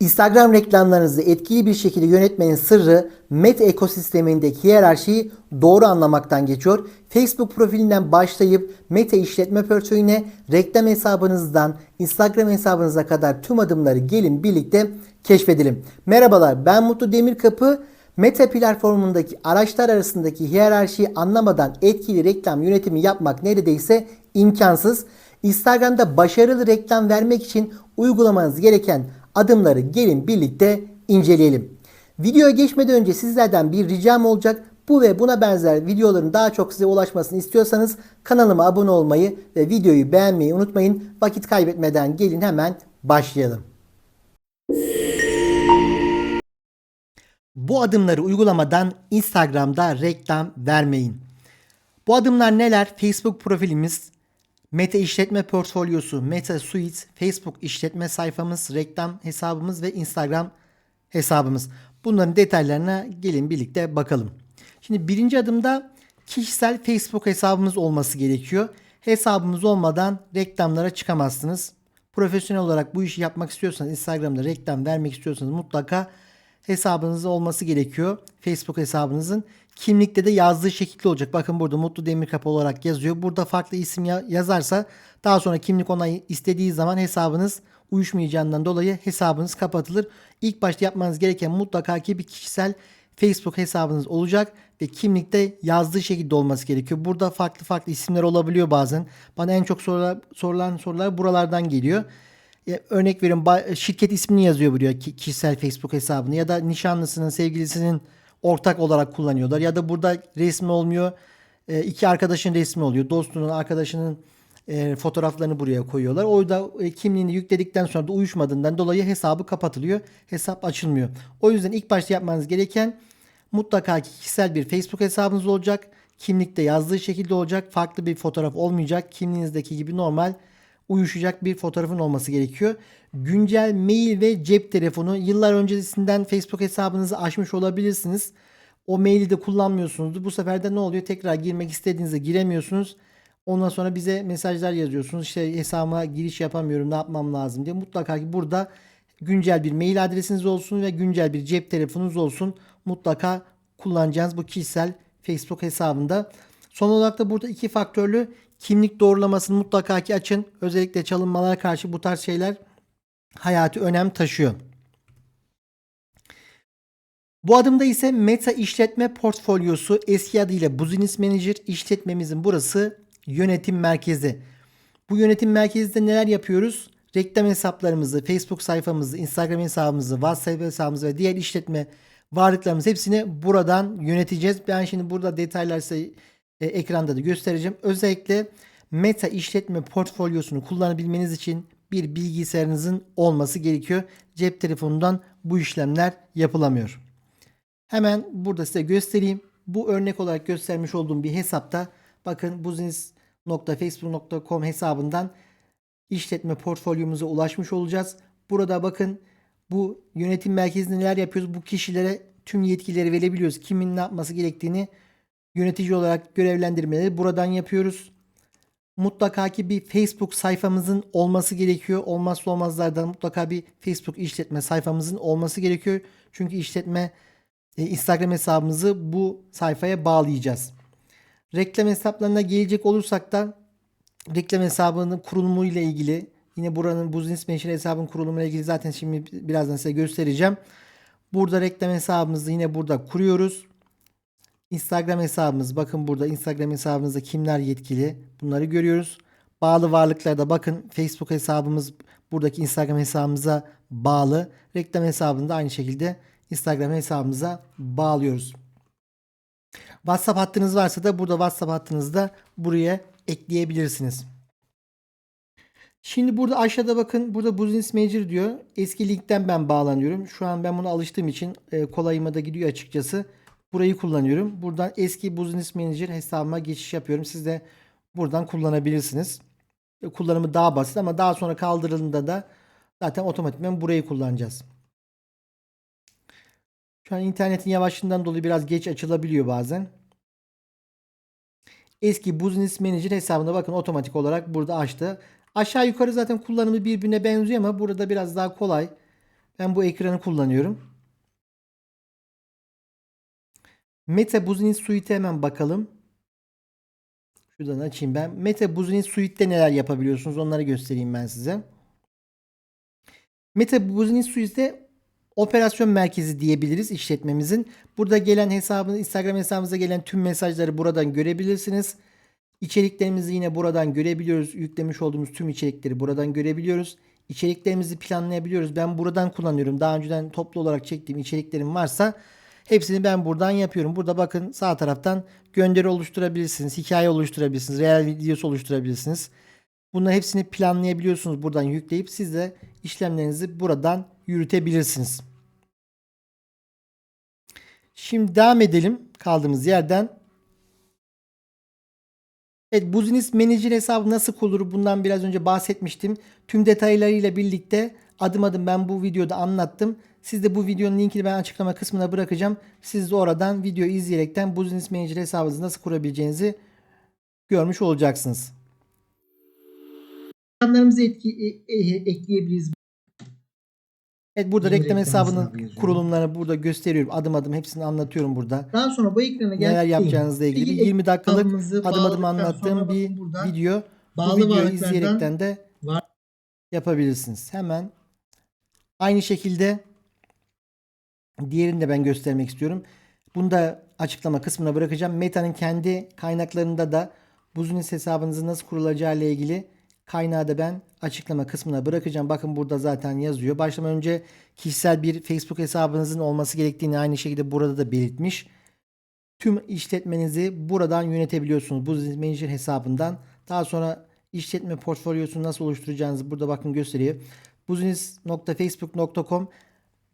Instagram reklamlarınızı etkili bir şekilde yönetmenin sırrı Meta ekosistemindeki hiyerarşiyi doğru anlamaktan geçiyor. Facebook profilinden başlayıp Meta işletme portföyüne, reklam hesabınızdan Instagram hesabınıza kadar tüm adımları gelin birlikte keşfedelim. Merhabalar ben Mutlu Demirkapı. Meta platformundaki araçlar arasındaki hiyerarşiyi anlamadan etkili reklam yönetimi yapmak neredeyse imkansız. Instagram'da başarılı reklam vermek için uygulamanız gereken adımları gelin birlikte inceleyelim. Videoya geçmeden önce sizlerden bir ricam olacak. Bu ve buna benzer videoların daha çok size ulaşmasını istiyorsanız kanalıma abone olmayı ve videoyu beğenmeyi unutmayın. Vakit kaybetmeden gelin hemen başlayalım. Bu adımları uygulamadan Instagram'da reklam vermeyin. Bu adımlar neler? Facebook profilimiz, Meta işletme portfolyosu, Meta Suite, Facebook işletme sayfamız, reklam hesabımız ve Instagram hesabımız. Bunların detaylarına gelin birlikte bakalım. Şimdi birinci adımda kişisel Facebook hesabımız olması gerekiyor. Hesabımız olmadan reklamlara çıkamazsınız. Profesyonel olarak bu işi yapmak istiyorsanız, Instagram'da reklam vermek istiyorsanız mutlaka hesabınız olması gerekiyor. Facebook hesabınızın kimlikte de yazdığı şekilde olacak. Bakın burada Mutlu Demirkapı olarak yazıyor. Burada farklı isim ya- yazarsa daha sonra kimlik onayı istediği zaman hesabınız uyuşmayacağından dolayı hesabınız kapatılır. İlk başta yapmanız gereken mutlaka ki bir kişisel Facebook hesabınız olacak ve kimlikte yazdığı şekilde olması gerekiyor. Burada farklı farklı isimler olabiliyor bazen. Bana en çok sorular, sorulan sorular buralardan geliyor. Ya, örnek ba- şirket ismini yazıyor buraya ki- kişisel Facebook hesabını ya da nişanlısının sevgilisinin ortak olarak kullanıyorlar ya da burada resmi olmuyor e, iki arkadaşın resmi oluyor dostunun arkadaşının e, fotoğraflarını buraya koyuyorlar. Orada e, kimliğini yükledikten sonra da uyuşmadığından dolayı hesabı kapatılıyor. Hesap açılmıyor. O yüzden ilk başta yapmanız gereken mutlaka ki kişisel bir Facebook hesabınız olacak. Kimlikte yazdığı şekilde olacak. Farklı bir fotoğraf olmayacak. Kimliğinizdeki gibi normal uyuşacak bir fotoğrafın olması gerekiyor. Güncel mail ve cep telefonu yıllar öncesinden Facebook hesabınızı açmış olabilirsiniz. O maili de kullanmıyorsunuzdur. Bu sefer de ne oluyor? Tekrar girmek istediğinizde giremiyorsunuz. Ondan sonra bize mesajlar yazıyorsunuz. İşte hesabıma giriş yapamıyorum ne yapmam lazım diye. Mutlaka ki burada güncel bir mail adresiniz olsun ve güncel bir cep telefonunuz olsun. Mutlaka kullanacağınız bu kişisel Facebook hesabında. Son olarak da burada iki faktörlü kimlik doğrulamasını mutlaka ki açın. Özellikle çalınmalara karşı bu tarz şeyler hayati önem taşıyor. Bu adımda ise Meta işletme portfolyosu eski adıyla Business Manager işletmemizin burası yönetim merkezi. Bu yönetim merkezinde neler yapıyoruz? Reklam hesaplarımızı, Facebook sayfamızı, Instagram hesabımızı, WhatsApp hesabımızı ve diğer işletme varlıklarımız hepsini buradan yöneteceğiz. Ben şimdi burada detaylar size e, ekranda da göstereceğim. Özellikle Meta işletme portfolyosunu kullanabilmeniz için bir bilgisayarınızın olması gerekiyor. Cep telefonundan bu işlemler yapılamıyor. Hemen burada size göstereyim. Bu örnek olarak göstermiş olduğum bir hesapta bakın business.facebook.com hesabından işletme portfolyomuza ulaşmış olacağız. Burada bakın bu yönetim merkezinde neler yapıyoruz? Bu kişilere tüm yetkileri verebiliyoruz. Kimin ne yapması gerektiğini yönetici olarak görevlendirmeleri buradan yapıyoruz. Mutlaka ki bir Facebook sayfamızın olması gerekiyor. Olmazsa olmazlardan mutlaka bir Facebook işletme sayfamızın olması gerekiyor. Çünkü işletme Instagram hesabımızı bu sayfaya bağlayacağız. Reklam hesaplarına gelecek olursak da reklam hesabının kurulumu ile ilgili yine buranın Business Manager hesabının kurulumu ile ilgili zaten şimdi birazdan size göstereceğim. Burada reklam hesabımızı yine burada kuruyoruz. Instagram hesabımız bakın burada Instagram hesabımızda kimler yetkili bunları görüyoruz. Bağlı varlıklarda bakın Facebook hesabımız buradaki Instagram hesabımıza bağlı. Reklam hesabını da aynı şekilde Instagram hesabımıza bağlıyoruz. WhatsApp hattınız varsa da burada WhatsApp hattınızı da buraya ekleyebilirsiniz. Şimdi burada aşağıda bakın burada Business Manager diyor. Eski linkten ben bağlanıyorum. Şu an ben buna alıştığım için e, kolayıma da gidiyor açıkçası. Burayı kullanıyorum. Buradan eski Business Manager hesabıma geçiş yapıyorum. Siz de buradan kullanabilirsiniz. E, Kullanımı daha basit ama daha sonra kaldırıldığında da zaten otomatikman burayı kullanacağız. Şu an internetin yavaşlığından dolayı biraz geç açılabiliyor bazen. Eski Business Manager hesabına bakın otomatik olarak burada açtı. Aşağı yukarı zaten kullanımı birbirine benziyor ama burada biraz daha kolay. Ben bu ekranı kullanıyorum. Meta Business Suite'e hemen bakalım. Şuradan açayım ben. Meta Business Suite'te neler yapabiliyorsunuz onları göstereyim ben size. Meta Business Suite'de operasyon merkezi diyebiliriz işletmemizin. Burada gelen hesabınız, Instagram hesabınıza gelen tüm mesajları buradan görebilirsiniz. İçeriklerimizi yine buradan görebiliyoruz. Yüklemiş olduğumuz tüm içerikleri buradan görebiliyoruz. İçeriklerimizi planlayabiliyoruz. Ben buradan kullanıyorum. Daha önceden toplu olarak çektiğim içeriklerim varsa hepsini ben buradan yapıyorum. Burada bakın sağ taraftan gönderi oluşturabilirsiniz. Hikaye oluşturabilirsiniz. Real videosu oluşturabilirsiniz. Bunların hepsini planlayabiliyorsunuz buradan yükleyip siz de işlemlerinizi buradan yürütebilirsiniz. Şimdi devam edelim kaldığımız yerden. Evet Business Manager hesabı nasıl kurulur bundan biraz önce bahsetmiştim. Tüm detaylarıyla birlikte adım adım ben bu videoda anlattım. Siz de bu videonun linkini ben açıklama kısmına bırakacağım. Siz de oradan video izleyerekten Business Manager hesabınızı nasıl kurabileceğinizi görmüş olacaksınız. Ekranlarımızı etki, e- e- ekleyebiliriz. Evet burada Yeni reklam reklam hesabının hesabı kurulumlarını burada gösteriyorum. Adım adım hepsini anlatıyorum burada. Daha sonra bu ekrana Neler geldiğinde yapacağınızla ilgili bir 20 dakikalık adım adım bağladıktan anlattığım sonra bir bakın burada video. Bu bağlı videoyu varlıklardan izleyerekten de var- yapabilirsiniz. Hemen aynı şekilde diğerini de ben göstermek istiyorum. Bunu da açıklama kısmına bırakacağım. Meta'nın kendi kaynaklarında da business hesabınızı nasıl kurulacağı ile ilgili kaynağı da ben açıklama kısmına bırakacağım. Bakın burada zaten yazıyor. Başlamadan önce kişisel bir Facebook hesabınızın olması gerektiğini aynı şekilde burada da belirtmiş. Tüm işletmenizi buradan yönetebiliyorsunuz. Business Manager hesabından. Daha sonra işletme portfolyosunu nasıl oluşturacağınızı burada bakın gösteriyor. business.facebook.com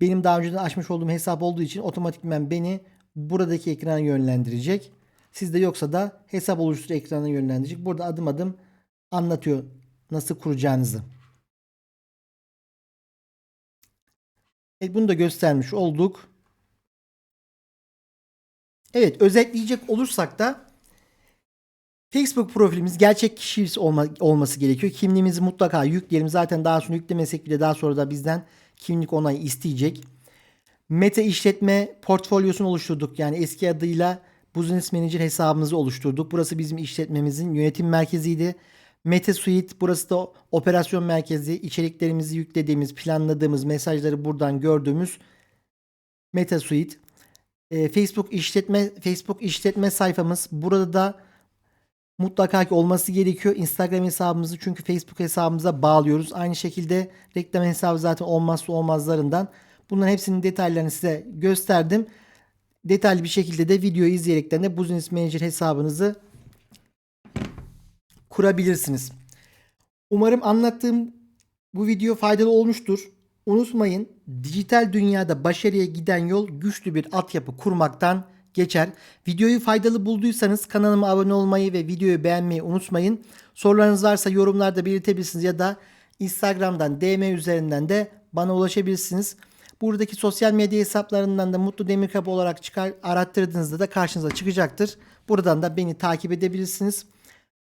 benim daha önceden açmış olduğum hesap olduğu için otomatikmen beni buradaki ekrana yönlendirecek. Sizde yoksa da hesap oluştur ekranına yönlendirecek. Burada adım adım anlatıyor nasıl kuracağınızı. Evet bunu da göstermiş olduk. Evet özetleyecek olursak da Facebook profilimiz gerçek kişi olma, olması gerekiyor. Kimliğimizi mutlaka yükleyelim. Zaten daha sonra yüklemesek bile daha sonra da bizden kimlik onayı isteyecek. Meta işletme portfolyosunu oluşturduk. Yani eski adıyla Business Manager hesabımızı oluşturduk. Burası bizim işletmemizin yönetim merkeziydi. Meta Suite burası da operasyon merkezi. İçeriklerimizi yüklediğimiz, planladığımız mesajları buradan gördüğümüz Meta Suite. Ee, Facebook işletme Facebook işletme sayfamız. Burada da mutlaka ki olması gerekiyor. Instagram hesabımızı çünkü Facebook hesabımıza bağlıyoruz. Aynı şekilde reklam hesabı zaten olmazsa olmazlarından. Bunların hepsinin detaylarını size gösterdim. Detaylı bir şekilde de videoyu izleyerekten de Business Manager hesabınızı kurabilirsiniz. Umarım anlattığım bu video faydalı olmuştur. Unutmayın dijital dünyada başarıya giden yol güçlü bir altyapı kurmaktan geçer. Videoyu faydalı bulduysanız kanalıma abone olmayı ve videoyu beğenmeyi unutmayın. Sorularınız varsa yorumlarda belirtebilirsiniz ya da Instagram'dan DM üzerinden de bana ulaşabilirsiniz. Buradaki sosyal medya hesaplarından da Mutlu Demirkap olarak çıkar, arattırdığınızda da karşınıza çıkacaktır. Buradan da beni takip edebilirsiniz.